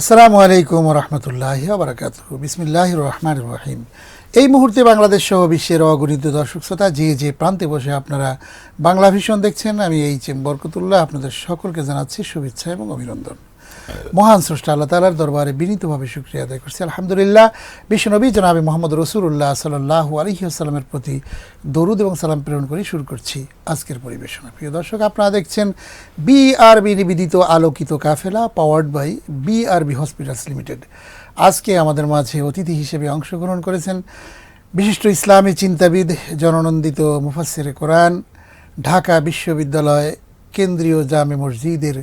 আসসালামু আলাইকুম রহমতুল্লাহ আবরাকাত বিসমিল্লাহ রহমান রহিম। এই মুহূর্তে বাংলাদেশ সহ বিশ্বের অগণিত দর্শক শ্রোতা যে যে প্রান্তে বসে আপনারা বাংলা ভীষণ দেখছেন, আমি এই চেম বরকতুল্লাহ আপনাদের সকলকে জানাচ্ছি শুভেচ্ছা এবং অভিনন্দন। মহান স্রষ্টা আল্লাহ তালার দরবারে বিনীতভাবে শুক্রিয়া আদায় করছি। আলহামদুলিল্লাহ, বিশ্বনবী জনাবি মোহাম্মদ রসুল্লাহ সাল্লাহ আলহিউসালামের প্রতি দরুদ এবং সালাম প্রেরণ করে শুরু করছি আজকের পরিবেশনা। প্রিয় দর্শক, আপনারা দেখছেন বিআরবি নিবেদিত আলোকিত কাফেলা powered by BRB hospitals limited আজকে আমাদের মাঝে অতিথি হিসেবে অংশগ্রহণ করেছেন বিশিষ্ট ইসলামী চিন্তাবিদ, জননন্দিত মুফাসির কোরআন, ঢাকা বিশ্ববিদ্যালয় কেন্দ্রীয় জামে মসজিদের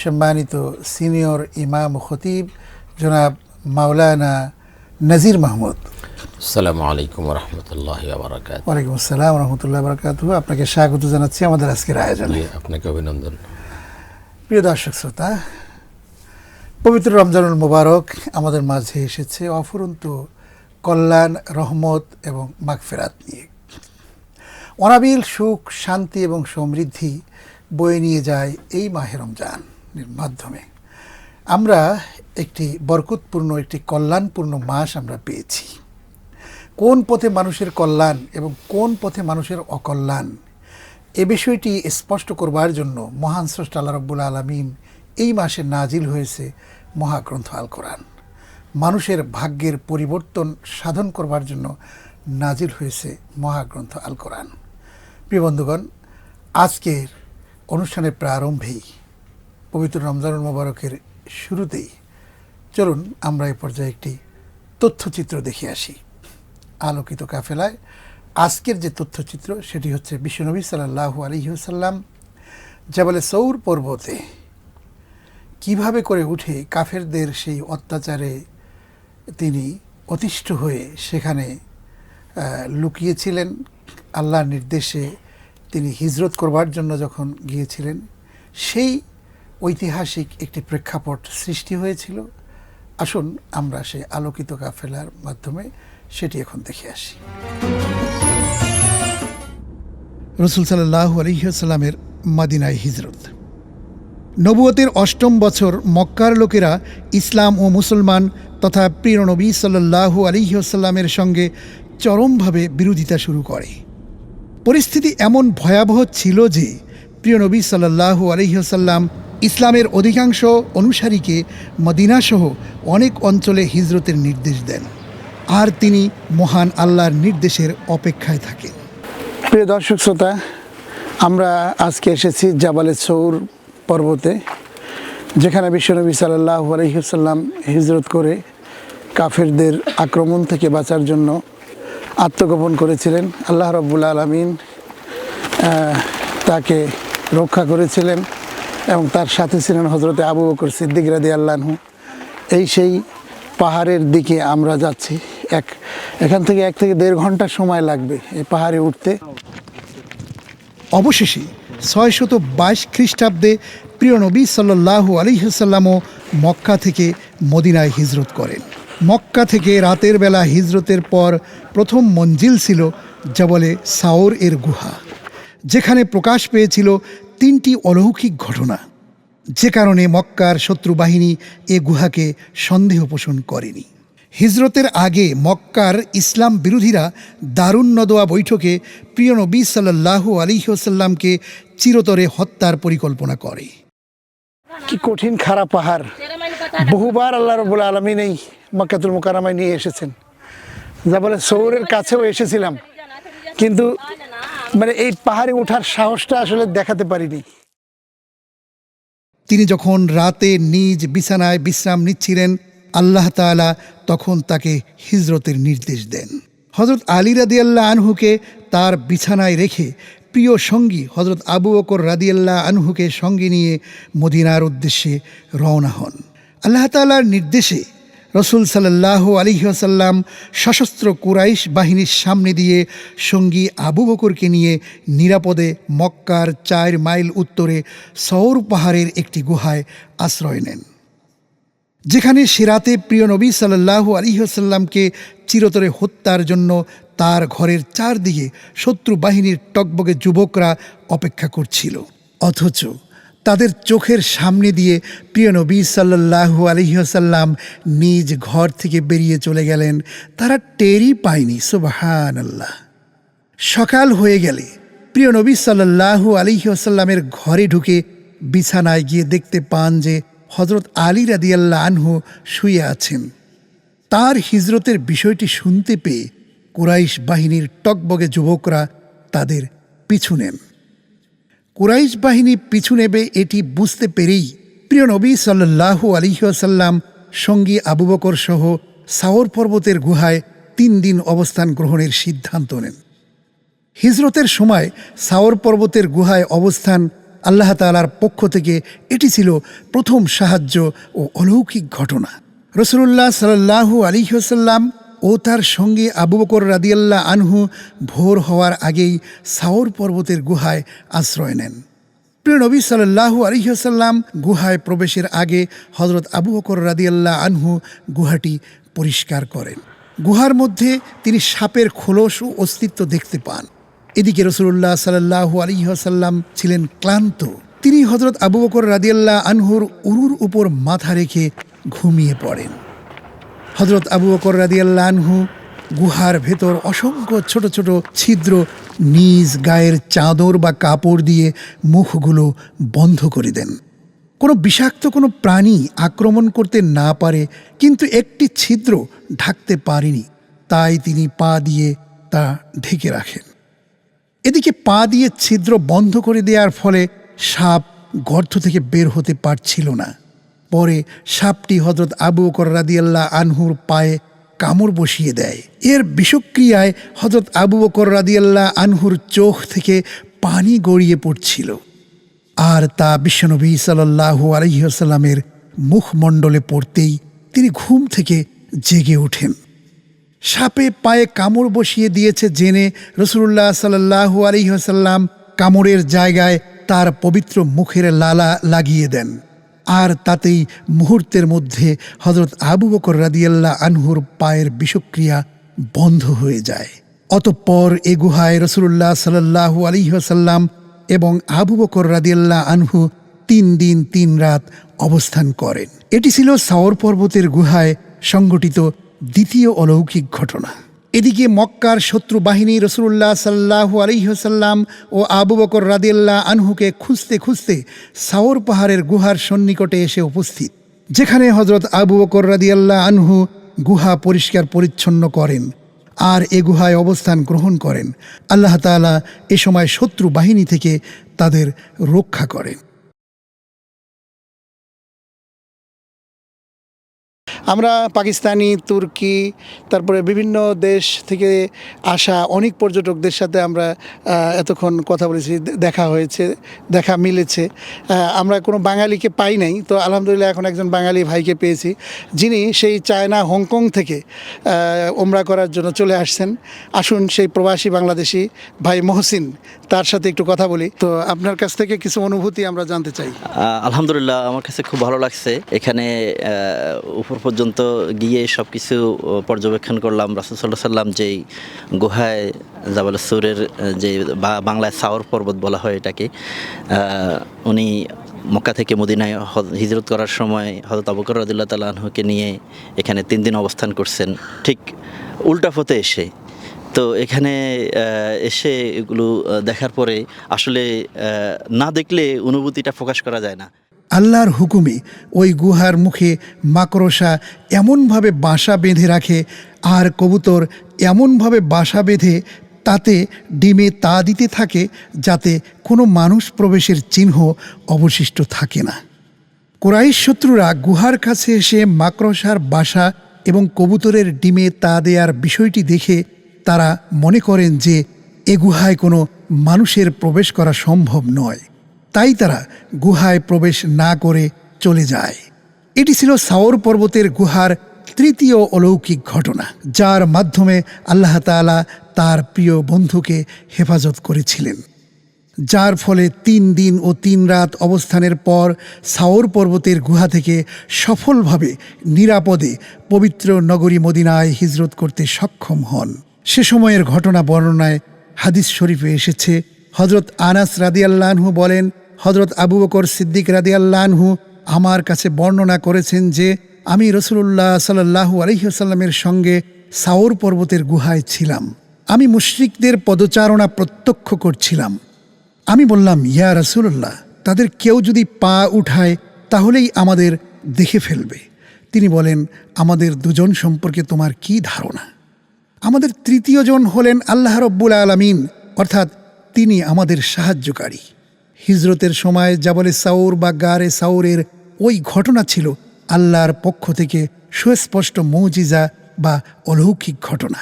সম্মানিত সিনিয়র ইমাম খতিব জনাব মাওলানা নাজির মাহমুদ। আসসালামু আলাইকুম রহমতুল্লাহ বারাকাত ওয়ালাইকুম আসসালাম রহমতুল্লাহ বরকাত আপনাকে স্বাগত জানাচ্ছি আমাদের আজকের আয়োজনে। আপনাকে অভিনন্দন। প্রিয় দর্শক শ্রোতা পবিত্র রমজানুল মোবারক আমাদের মাঝে এসেছে অফুরন্ত কল্যাণ রহমত এবং মাগফেরাত নিয়ে। অনাবিল সুখ শান্তি এবং সমৃদ্ধি বয়ে নিয়ে যায় এই মাহে রমজানের মাধ্যমে। আমরা একটি বরকতপূর্ণ, একটি কল্যাণপূর্ণ মাস আমরা পেয়েছি। কোন পথে মানুষের কল্যাণ এবং কোন পথে মানুষের অকল্যাণ, এ বিষয়টি স্পষ্ট করবার জন্য মহান স্রষ্টা আল্লাহ রব্বুল আলমিন এই মাসে নাজিল হয়েছে মহাগ্রন্থ আল কোরআন। মানুষের ভাগ্যের পরিবর্তন সাধন করবার জন্য নাজিল হয়েছে মহাগ্রন্থ আল কোরআন। প্রিয় বন্ধুগণ, আজকের অনুষ্ঠানের প্রারম্ভেই পবিত্র রমজানুল মোবারকের শুরুতেই চলুন আমরা এ পর্যায়ে একটি তথ্যচিত্র দেখে আসি। আলোকিত কাফেলায় আজকের যে তথ্যচিত্র, সেটি হচ্ছে বিশ্বনবী সাল্লাহু আলহিহসাল্লাম জাবালে সৌর পর্বতে কীভাবে করে উঠে কাফেরদের সেই অত্যাচারে তিনি অতিষ্ঠ হয়ে সেখানে লুকিয়েছিলেন। আল্লাহর নির্দেশে তিনি হিজরত করবার জন্য যখন গিয়েছিলেন, সেই ঐতিহাসিক একটি প্রেক্ষাপট সৃষ্টি হয়েছিল। আসুন আমরা সেই আলোকিত কাফেলার মাধ্যমে সেটি এখন দেখে আসি। রসুল সাল্লাহ আলহিসাল্লামের মাদিনায় হিজরত। নবুয়তের অষ্টম বছর মক্কার লোকেরা ইসলাম ও মুসলমান তথা প্রিয় নবী সাল্লাহু আলিহাসাল্লামের সঙ্গে চরমভাবে বিরোধিতা শুরু করে। পরিস্থিতি এমন ভয়াবহ ছিল যে প্রিয় নবী সাল্লাহু আলহিহাসাল্লাম ইসলামের অধিকাংশ অনুসারীকে মদিনাসহ অনেক অঞ্চলে হিজরতের নির্দেশ দেন। আর তিনি মহান আল্লাহর নির্দেশের অপেক্ষায় থাকেন। প্রিয় দর্শক শ্রোতা, আমরা আজকে এসেছি জাবালে সৌর পর্বতে, যেখানে বিশ্বনবী সাল্লাহ আলহিসাল্লাম হিজরত করে কাফেরদের আক্রমণ থেকে বাঁচার জন্য আত্মগোপন করেছিলেন। আল্লাহ রব্বুল আলমিন তাকে রক্ষা করেছিলেন এবং তার সাথে ছিলেন হজরতে আবু বকর সিদ্দিক রাদি আল্লাহু এই সেই পাহাড়ের দিকে আমরা যাচ্ছি। এক, এখান থেকে এক থেকে দেড় ঘণ্টা সময় লাগবে এই পাহাড়ে উঠতে। অবশেষে ছয়শত বাইশ খ্রিস্টাব্দে প্রিয় নবী সাল্লাহ আলিহাসাল্লামও মক্কা থেকে মদিনায় হিজরত করেন। মক্কা থেকে রাতের বেলা হিজরতের পর প্রথম মঞ্জিল ছিল জবলে সাওর এর গুহা। যেখানে প্রকাশ পেয়েছিল তিনটি অলৌকিক ঘটনা। যে কারণে মক্কার শত্রু বাহিনী এ গুহাকে সন্দেহ পোষণ করেনি। হিজরতের আগে মক্কার ইসলাম বিরোধীরা দারুণ নদোয়া বৈঠকে প্রিয় নবী সাল্লাহু আলিহাসাল্লামকে চিরতরে হত্যার পরিকল্পনা করে। কি কঠিন খারাপ পাহাড়। বহুবার আল্লাহ রবুল আলমিন এই মক্কাতুল মোকারামায় নিয়ে এসেছেন। যা বলে সৌরের কাছেও এসেছিলাম। কিন্তু মানে এই পাহাড়ে ওঠার সাহসটা আসলে দেখাতে পারিনি। তিনি যখন রাতে নিজ বিছানায় বিশ্রাম নিচ্ছিলেন, আল্লাহ তাআলা তখন তাকে হিজরতের নির্দেশ দেন। হজরত আলী রাদিয়াল্লাহ আনহুকে তার বিছানায় রেখে প্রিয় সঙ্গী হজরত আবু বকর রাদিয়াল্লাহ আনহুকে সঙ্গে নিয়ে মদিনার উদ্দেশ্যে রওনা হন। আল্লাহ তাআলার নির্দেশে রসুল সাল্লাহ আলিহাসাল্লাম সশস্ত্র কুরাইশ বাহিনীর সামনে দিয়ে সঙ্গী আবু বকরকে নিয়ে নিরাপদে মক্কার চার মাইল উত্তরে সৌর পাহাড়ের একটি গুহায় আশ্রয় নেন। যেখানে সিরাতে প্রিয় নবী সাল্লাহ আলিহাসাল্লামকে চিরতরে হত্যার জন্য তার ঘরের চারদিকে শত্রু বাহিনীর টকবগে যুবকরা অপেক্ষা করছিল। অথচ তাদের চোখের সামনে দিয়ে প্রিয় নবী সাল্লাহু আলহিহাসাল্লাম নিজ ঘর থেকে বেরিয়ে চলে গেলেন। তারা টেরই পায়নি সুবাহান আল্লাহ সকাল হয়ে গেলে প্রিয় নবী সাল্লাহু আলিহাসাল্লামের ঘরে ঢুকে বিছানায় গিয়ে দেখতে পান যে হজরত আলী রাদিয়াল্লাহ আনহু শুয়ে আছেন। তার হিজরতের বিষয়টি শুনতে পেয়ে কুরাইশ বাহিনীর টকবগে যুবকরা তাদের পিছু নেন। কুরাইশ বাহিনী পিছু নেবে এটি বুঝতে পেরেই প্রিয় নবী সাল্লাহু আলিহাসাল্লাম সঙ্গী আবু বকর সহ সাওর পর্বতের গুহায় তিন দিন অবস্থান গ্রহণের সিদ্ধান্ত নেন। হিজরতের সময় সাওর পর্বতের গুহায় অবস্থান আল্লাহ তালার পক্ষ থেকে এটি ছিল প্রথম সাহায্য ও অলৌকিক ঘটনা। রসুল্লাহ সাল্লাহু আলিহাসাল্লাম ও তার সঙ্গে আবু বকর রাদিয়াল্লাহ আনহু ভোর হওয়ার আগেই সাওর পর্বতের গুহায় আশ্রয় নেন। প্রিয় নবী সাল্লাহু আলিহাসাল্লাম গুহায় প্রবেশের আগে হজরত আবু বকর রাদিয়াল্লাহ আনহু গুহাটি পরিষ্কার করেন। গুহার মধ্যে তিনি সাপের খোলস ও অস্তিত্ব দেখতে পান। এদিকে রসুল্লাহ সাল্লাহু আলিহাসাল্লাম ছিলেন ক্লান্ত। তিনি হজরত আবু বকর রাদিয়াল্লাহ আনহুর উরুর উপর মাথা রেখে ঘুমিয়ে পড়েন। হজরত আবু বকর রাদিয়াল্লাহ আনহু গুহার ভেতর অসংখ্য ছোট ছোট ছিদ্র নিজ গায়ের চাদর বা কাপড় দিয়ে মুখগুলো বন্ধ করে দেন। কোনো বিষাক্ত কোনো প্রাণী আক্রমণ করতে না পারে, কিন্তু একটি ছিদ্র ঢাকতে পারেনি, তাই তিনি পা দিয়ে তা ঢেকে রাখেন। এদিকে পা দিয়ে ছিদ্র বন্ধ করে দেওয়ার ফলে সাপ গর্ত থেকে বের হতে পারছিল না। পরে সাপটি হজরত আবু বকর রাদিয়াল্লাহ আনহুর পায়ে কামড় বসিয়ে দেয়। এর বিষক্রিয়ায় হজরত আবু বকর রাদিয়াল্লাহ আনহুর চোখ থেকে পানি গড়িয়ে পড়ছিল। আর তা বিশ্বনবী সাল্লাহু আলহিহাস্লামের মুখমণ্ডলে পড়তেই তিনি ঘুম থেকে জেগে ওঠেন। সাপে পায়ে কামড় বসিয়ে দিয়েছে জেনে রসুল্লাহ সাল্লাহু আলহিহাসাল্লাম কামড়ের জায়গায় তার পবিত্র মুখের লালা লাগিয়ে দেন। আর তাতেই মুহূর্তের মধ্যে হজরত আবু বকর রাদিয়াল্লাহ আনহুর পায়ের বিষক্রিয়া বন্ধ হয়ে যায়। অতঃপর এ গুহায় রসুল্লাহ সাল্লাহু আলহিহাসাল্লাম এবং আবু বকর রাদিয়াল্লাহ আনহু তিন দিন তিন রাত অবস্থান করেন। এটি ছিল সাওর পর্বতের গুহায় সংঘটিত দ্বিতীয় অলৌকিক ঘটনা। এদিকে মক্কার শত্রু বাহিনী রসুল্লাহ সাল্লাহু আলহিহসাল্লাম ও আবু বকর রাদিয়াল্লাহ আনহুকে খুঁজতে খুঁজতে সাওর পাহাড়ের গুহার সন্নিকটে এসে উপস্থিত, যেখানে হজরত আবু বকর রাদিয়াল্লাহ আনহু গুহা পরিষ্কার পরিচ্ছন্ন করেন আর এ গুহায় অবস্থান গ্রহণ করেন। আল্লাহ তাআলা এ সময় শত্রু বাহিনী থেকে তাদের রক্ষা করেন। আমরা পাকিস্তানি, তুর্কি, তারপরে বিভিন্ন দেশ থেকে আসা অনেক পর্যটকদের সাথে আমরা এতক্ষণ কথা বলেছি দেখা হয়েছে, দেখা মিলেছে। আমরা কোনো বাঙালিকে পাই নাই, তো আলহামদুলিল্লাহ এখন একজন বাঙালি ভাইকে পেয়েছি। যিনি সেই চায়না, হংকং থেকে ওমরা করার জন্য চলে আসছেন। আসুন সেই প্রবাসী বাংলাদেশি ভাই মহসিন, তার সাথে একটু কথা বলি। তো আপনার কাছ থেকে কিছু অনুভূতি আমরা জানতে চাই। আলহামদুলিল্লাহ, আমার কাছে খুব ভালো লাগছে। এখানে উপর পর্যন্ত গিয়ে সব কিছু পর্যবেক্ষণ করলাম। রাসুসাল্লাহ সাল্লাম যেই গুহায় জাবাল সুরের যে বাংলায় সাওর পর্বত বলা হয় এটাকে উনি মক্কা থেকে মদিনায় হিজরত করার সময় হজরত আবুকর রদুল্লাহ তালাহুকে নিয়ে এখানে তিন দিন অবস্থান করছেন। ঠিক উল্টা পথে এসে। তো এখানে এসে এগুলো দেখার পরে আসলে না দেখলে অনুভূতিটা প্রকাশ করা যায় না। আল্লাহর হুকুমে ওই গুহার মুখে মাকড়সা এমনভাবে বাসা বেঁধে রাখে আর কবুতর এমনভাবে বাসা বেঁধে তাতে ডিমে তা দিতে থাকে যাতে কোনো মানুষ প্রবেশের চিহ্ন অবশিষ্ট থাকে না। কোরাইশ শত্রুরা গুহার কাছে এসে মাকড়সার বাসা এবং কবুতরের ডিমে তা দেওয়ার বিষয়টি দেখে তারা মনে করেন যে এ গুহায় কোনো মানুষের প্রবেশ করা সম্ভব নয়। তাই তারা গুহায় প্রবেশ না করে চলে যায়। এটি ছিল সাওর পর্বতের গুহার তৃতীয় অলৌকিক ঘটনা, যার মাধ্যমে আল্লাহ তাআলা তার প্রিয় বন্ধুকে হেফাজত করেছিলেন। যার ফলে তিন দিন ও তিন রাত অবস্থানের পর সাওর পর্বতের গুহা থেকে সফলভাবে নিরাপদে পবিত্র নগরী মদিনায় হিজরত করতে সক্ষম হন। সে সময়ের ঘটনা বর্ণনায় হাদিস শরীফে এসেছে হজরত আনাস রাদিয়াল্লাহু বলেন হজরত আবু বকর সিদ্দিক রাদি আল্লাহু আমার কাছে বর্ণনা করেছেন যে, আমি রসুল্লাহ সাল্লাহু আলহিহাস্লামের সঙ্গে সাওর পর্বতের গুহায় ছিলাম। আমি মুশরিকদের পদচারণা প্রত্যক্ষ করছিলাম। আমি বললাম, ইয়া রাসূলুল্লাহ, তাদের কেউ যদি পা উঠায়, তাহলেই আমাদের দেখে ফেলবে। তিনি বলেন, আমাদের দুজন সম্পর্কে তোমার কি ধারণা? আমাদের তৃতীয় জন হলেন আল্লাহ রব্বুল আলমিন, অর্থাৎ তিনি আমাদের সাহায্যকারী। হিজরতের সময় জাবলে সাউর বা গারে সাউরের ওই ঘটনা ছিল আল্লাহর পক্ষ থেকে সুস্পষ্ট মৌজিজা বা অলৌকিক ঘটনা।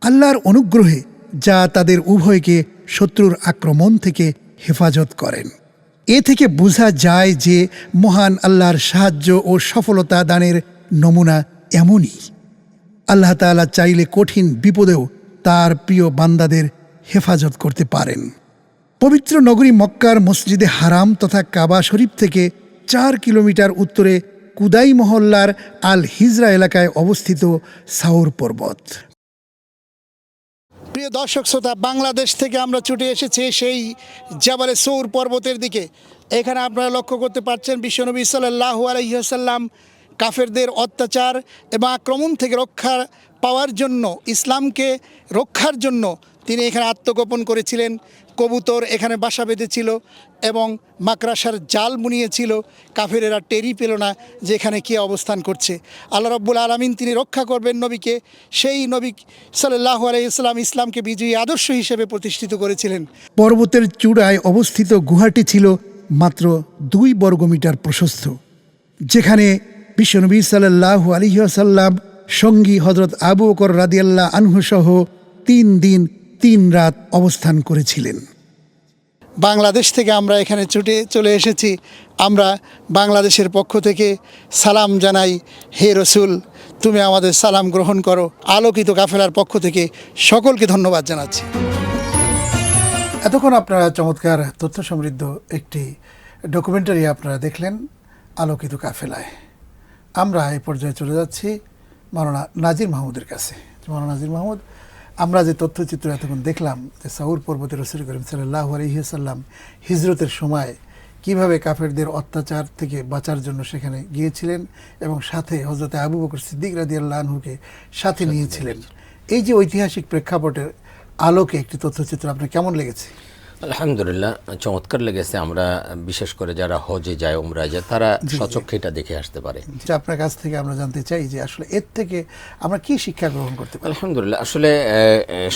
আল্লাহর অনুগ্রহে যা তাদের উভয়কে শত্রুর আক্রমণ থেকে হেফাজত করেন। এ থেকে বোঝা যায় যে মহান আল্লাহর সাহায্য ও সফলতা দানের নমুনা এমনই। আল্লাহ তাআলা চাইলে কঠিন বিপদেও তার প্রিয় বান্দাদের হেফাজত করতে পারেন। পবিত্র নগরী মক্কার মসজিদে হারাম তথা কাবা শরীফ থেকে চার কিলোমিটার উত্তরে কুদাই মহল্লার আল হিজরা এলাকায় অবস্থিত সাউর পর্বত। প্রিয় দর্শক শ্রোতা, বাংলাদেশ থেকে আমরা ছুটে এসেছি সেই জাবালে সৌর পর্বতের দিকে। এখানে আপনারা লক্ষ্য করতে পারছেন, বিশ্বনবী সাল্লাহ আলহিহাসাল্লাম কাফেরদের অত্যাচার এবং আক্রমণ থেকে রক্ষা পাওয়ার জন্য, ইসলামকে রক্ষার জন্য তিনি এখানে আত্মগোপন করেছিলেন, কবুতর এখানে বাসা বেঁধেছিল এবং মাকড়াসার জাল বুনিয়েছিল কাফেরেরা টেরি পেল না যে এখানে কী অবস্থান করছে। আল্লাহ রব্বুল আলমিন তিনি রক্ষা করবেন নবীকে, সেই নবী সাল্লাহ আলাইসলাম ইসলামকে বিজয়ী আদর্শ হিসেবে প্রতিষ্ঠিত করেছিলেন। পর্বতের চূড়ায় অবস্থিত গুহাটি ছিল মাত্র দুই বর্গমিটার প্রশস্ত, যেখানে বিশ্বনবী সাল্লাহ আলিহাসাল্লাম সঙ্গী হজরত আবু বকর রাদিয়াল্লাহ আনহু সহ তিন দিন তিন রাত অবস্থান করেছিলেন। বাংলাদেশ থেকে আমরা এখানে ছুটে চলে এসেছি। আমরা বাংলাদেশের পক্ষ থেকে সালাম জানাই, হে রসুল, তুমি আমাদের সালাম গ্রহণ করো। আলোকিত কাফেলার পক্ষ থেকে সকলকে ধন্যবাদ জানাচ্ছি। এতক্ষণ আপনারা চমৎকার তথ্য সমৃদ্ধ একটি ডকুমেন্টারি আপনারা দেখলেন, আলোকিত কাফেলায়। আমরা এই পর্যায়ে চলে যাচ্ছি মাওলানা নাজির মাহমুদের কাছে। মাওলানা নাজির মাহমুদ আমরা যে তথ্যচিত্র এতক্ষণ দেখলাম যে সাউর পর্বতে রসুল করিম সাল্লাহ আলহিহাসাল্লাম হিজরতের সময় কীভাবে কাফেরদের অত্যাচার থেকে বাঁচার জন্য সেখানে গিয়েছিলেন এবং সাথে হজরতে আবু বকর সিদ্দিক রাদি আনহুকে সাথে নিয়েছিলেন। এই যে ঐতিহাসিক প্রেক্ষাপটের আলোকে একটি তথ্যচিত্র আপনার কেমন লেগেছে? আলহামদুলিল্লাহ চমৎকার লেগেছে আমরা বিশেষ করে যারা হজে যায় উমরায় যায় তারা সচক্ষে এটা দেখে আসতে পারে। আপনার কাছ থেকে আমরা জানতে চাই যে আসলে এর থেকে আমরা কি শিক্ষা গ্রহণ করতে পারি? আলহামদুলিল্লাহ আসলে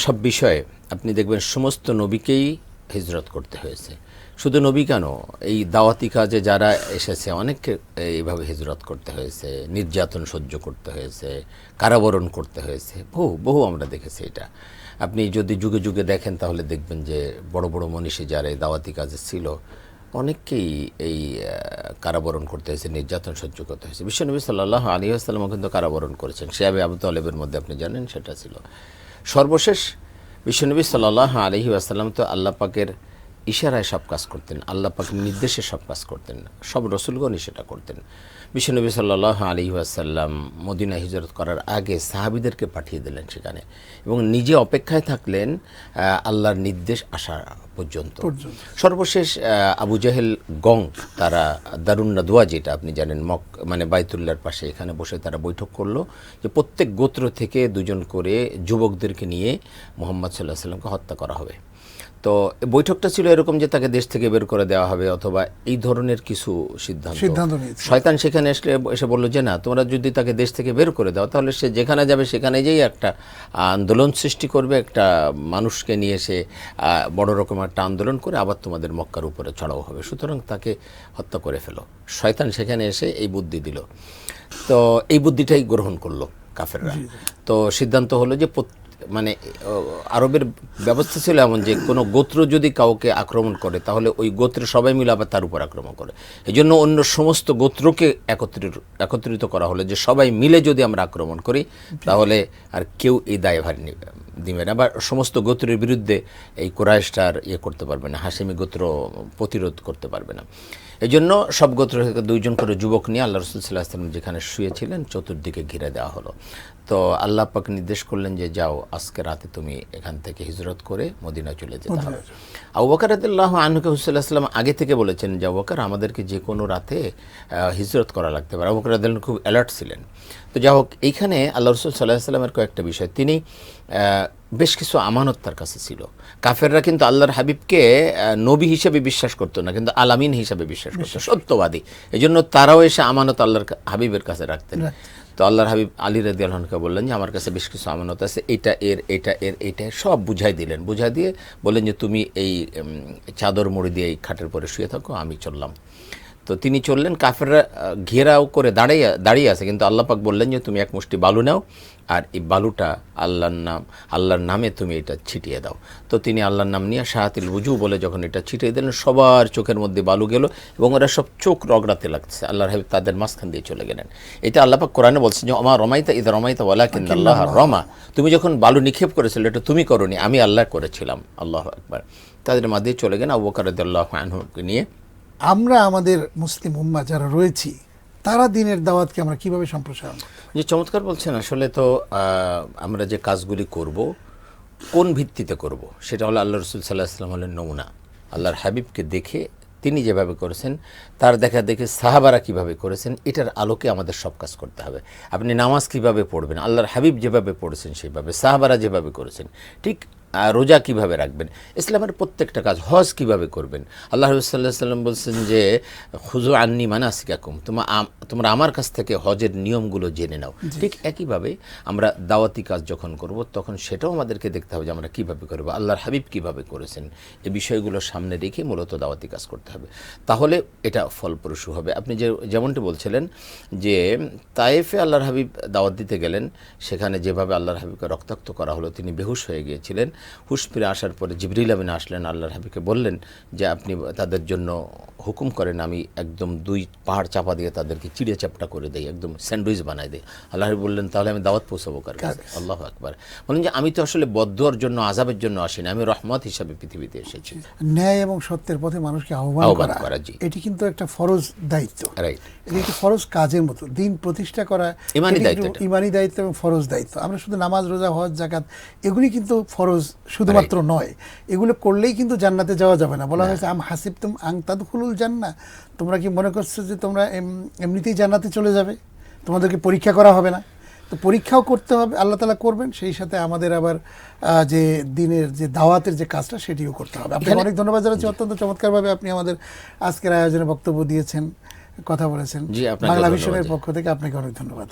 সব বিষয়ে আপনি দেখবেন সমস্ত নবীকেই হিজরত করতে হয়েছে। শুধু নবী কেন এই দাওয়াতি কাজে যারা এসেছে অনেককে এইভাবে হিজরত করতে হয়েছে নির্যাতন সহ্য করতে হয়েছে কারাবরণ করতে হয়েছে বহু বহু আমরা দেখেছি এটা। আপনি যদি যুগে যুগে দেখেন, তাহলে দেখবেন যে বড় বড় মনীষী যারা এই দাওয়াতি কাজে ছিল, অনেককেই এই কারাবরণ করতে হয়েছে, নির্যাতন সহ্য করতে হয়েছে। বিশ্বনবী সাল্লাহ আলী আসসালামও কিন্তু কারাবরণ করেছেন। সেভাবে আবু তালেবের মধ্যে আপনি জানেন, সেটা ছিল। সর্বশেষ বিশ্বনবী সাল্লাহ আলহি আসাল্লাম তো আল্লাহ পাকের ইশারায় সব কাজ করতেন আল্লাহ পাকের নির্দেশে সব কাজ করতেন সব রসুলগণই সেটা করতেন। বিশ্বনবী সাল্লাহ আলী আসাল্লাম মদিনা হিজরত করার আগে সাহাবিদেরকে পাঠিয়ে দিলেন সেখানে এবং নিজে অপেক্ষায় থাকলেন আল্লাহর নির্দেশ আসা পর্যন্ত। সর্বশেষ আবু জাহেল গং তারা দারুন্না দোয়া যেটা আপনি জানেন মক মানে বাইতুল্লার পাশে এখানে বসে তারা বৈঠক করল যে প্রত্যেক গোত্র থেকে দুজন করে যুবকদেরকে নিয়ে মোহাম্মদ সাল্লাহ সাল্লামকে হত্যা করা হবে। তো বৈঠকটা ছিল এরকম যে তাকে দেশ থেকে বের করে দেওয়া হবে অথবা এই ধরনের কিছু সিদ্ধান্ত। সিদ্ধান্ত নিয়েছে। শয়তান সেখানে এসে এসে বলল যে না তোমরা যদি তাকে দেশ থেকে বের করে দাও তাহলে সে যেখানে যাবে সেখানে যেই একটা আন্দোলন সৃষ্টি করবে একটা মানুষকে নিয়ে সে বড় রকম একটা আন্দোলন করে আবার তোমাদের মক্কার উপরে চড়াও হবে। সুতরাং তাকে হত্যা করে ফেলো। শয়তান সেখানে এসে এই বুদ্ধি দিল। তো এই বুদ্ধিটাই গ্রহণ করল কাফেররা। তো সিদ্ধান্ত হলো যে প্রত- মানে আরবের ব্যবস্থা ছিল এমন যে কোনো গোত্র যদি কাউকে আক্রমণ করে, তাহলে ওই গোত্রের সবাই মিলে আবার তার উপর আক্রমণ করে। এই জন্য অন্য সমস্ত গোত্রকে একত্রিত একত্রিত করা হলো যে সবাই মিলে যদি আমরা আক্রমণ করি, তাহলে আর কেউ এই দায়ভার দিবে না। বা সমস্ত গোত্রের বিরুদ্ধে এই কোরাইশটার ইয়ে করতে পারবে না হাসিমি গোত্র প্রতিরোধ করতে পারবে না। এই জন্য সব গোত্র থেকে দুইজন করে যুবক নিয়ে আল্লাহ রসুল সাল্লাহ আসলাম যেখানে শুয়েছিলেন চতুর্দিকে ঘিরে দেওয়া হলো। তো আল্লাহ পাক নির্দেশ করলেন যে যাও আজকে রাতে তুমি এখান থেকে হিজরত করে মদিনা চলে যেতে হবে। আবু বকর রাদিয়াল্লাহু আনহুকে হুসাল্লাহ আসলাম আগে থেকে বলেছেন যে বকর আমাদেরকে যে কোনো রাতে হিজরত করা লাগতে পারে। আবু বকর রাদিয়াল্লাহু খুব অ্যালার্ট ছিলেন। তো যা হোক এইখানে আল্লাহ রসুল সাল্লাহ সাল্লামের কয়েকটা বিষয়। তিনি বেশ কিছু আমানত তার কাছে ছিল। কাফেররা কিন্তু আল্লাহর হাবিবকে নবী হিসেবে বিশ্বাস করতো না কিন্তু আলামিন হিসাবে বিশ্বাস করতো সত্যবাদী। এই জন্য তারাও এসে আমানত আল্লাহর হাবিবের কাছে রাখতেন। তো আল্লাহর হাবিব আলী রাদি আলহনকে বললেন যে আমার কাছে বেশ কিছু আমানত আছে এটা এর এটা এর এটা সব বুঝাই দিলেন। বুঝাই দিয়ে বললেন যে তুমি এই চাদর মুড়ি দিয়ে এই খাটের পরে শুয়ে থাকো আমি চললাম। তো তিনি চললেন কাফেররা ঘেরাও করে দাঁড়িয়ে দাঁড়িয়ে আছে। কিন্তু আল্লাহ পাক বললেন যে তুমি এক মুষ্টি বালু নাও আর এই বালুটা আল্লাহর নাম আল্লাহর নামে তুমি এটা ছিটিয়ে দাও। তো তিনি আল্লাহর নাম নিয়ে শাহাতিল বুজু বলে যখন এটা ছিটিয়ে দিলেন সবার চোখের মধ্যে বালু গেল এবং ওরা সব চোখ রগড়াতে লাগছে। আল্লাহর হাবিব তাদের মাঝখান দিয়ে চলে গেলেন। এটা আল্লাহ পাক কোরআনে বলছেন যে আমার রমাইতা ঈদ রমাইতা কিন্তু আল্লাহ রমা। তুমি যখন বালু নিক্ষেপ করেছিলে এটা তুমি করনি আমি আল্লাহ করেছিলাম। আল্লাহ একবার তাদের মাঝে চলে গেলেন আবু বকর রাদিয়াল্লাহু আনহুকে নিয়ে। আমরা আমাদের মুসলিম উম্মা যারা রয়েছি, তারা দিনের দাওয়াতকে আমরা কীভাবে সম্প্রসারণ যে চমৎকার বলছেন, আসলে তো আমরা যে কাজগুলি করব, কোন ভিত্তিতে করব, সেটা হলো আল্লাহ রসুল সাল্লাহ আসলাম হলেন নমুনা। আল্লাহর হাবিবকে দেখে তিনি যেভাবে করেছেন, তার দেখা দেখে সাহাবারা কীভাবে করেছেন, এটার আলোকে আমাদের সব কাজ করতে হবে। আপনি নামাজ কীভাবে পড়বেন, আল্লাহর হাবিব যেভাবে পড়েছেন সেইভাবে, সাহাবারা যেভাবে করেছেন, ঠিক রোজা কীভাবে রাখবেন? ইসলামের প্রত্যেকটা কাজ হজ কীভাবে করবেন? আল্লাহ সাল্লাহ সাল্লাম বলছেন যে খুজু আন্নি মানাসিকাকুম। তোমার আম- তোমরা আমার কাছ থেকে হজের নিয়মগুলো জেনে নাও। ঠিক একইভাবে আমরা দাওয়াতি কাজ যখন করব তখন সেটাও আমাদেরকে দেখতে হবে যে আমরা কীভাবে করব। আল্লাহর হাবিব কীভাবে করেছেন? এ বিষয়গুলো সামনে রেখে মূলত দাওয়াতি কাজ করতে হবে। তাহলে এটা ফলপ্রসূ হবে। আপনি যে যেমনটি বলছিলেন যে তায়েফে আল্লাহর হাবিব দাওয়াত দিতে গেলেন সেখানে যেভাবে আল্লাহর হাবিবকে রক্তাক্ত করা হলো তিনি বেহুশ হয়ে গিয়েছিলেন। হুশ ফিরে আসার পরে জিবরিল আমিন আসলেন আল্লাহর হাবিবকে বললেন যে আপনি তাদের জন্য হুকুম করেন আমি একদম দুই পাহাড় চাপা দিয়ে তাদেরকে চিড়ে চাপটা করে দেই একদম স্যান্ডউইচ বানাই দেই। আল্লাহ বললেন তাহলে আমি দাওয়াত পৌঁছাবো কার আল্লাহ আকবার। বলেন যে আমি তো আসলে বদ্ধর জন্য আজাবের জন্য আসিনি আমি রহমত হিসাবে পৃথিবীতে এসেছি। ন্যায় এবং সত্যের পথে মানুষকে আহ্বান করা এটি কিন্তু একটা ফরজ দায়িত্ব। রাইট এটি একটি ফরজ কাজের মতো। দিন প্রতিষ্ঠা করা ইমানি দায়িত্ব ইমানি দায়িত্ব এবং ফরজ দায়িত্ব। আমরা শুধু নামাজ রোজা হজ জাকাত এগুলি কিন্তু ফরজ শুধুমাত্র নয় এগুলো করলেই কিন্তু জান্নাতে যাওয়া যাবে না। বলা হয়েছে আম হাসিব তুম আং তাদখুলুল জান্না তোমরা কি মনে করছ যে তোমরা এমনিতেই জান্নাতে চলে যাবে? তোমাদেরকে পরীক্ষা করা হবে না। তো পরীক্ষাও করতে হবে আল্লাহ তালা করবেন সেই সাথে আমাদের আবার যে দিনের যে দাওয়াতের যে কাজটা সেটিও করতে হবে। আপনাকে অনেক ধন্যবাদ জানাচ্ছি। অত্যন্ত চমৎকারভাবে আপনি আমাদের আজকের আয়োজনে বক্তব্য দিয়েছেন কথা বলেছেন। বাংলা। মিশনের পক্ষ থেকে আপনাকে অনেক ধন্যবাদ।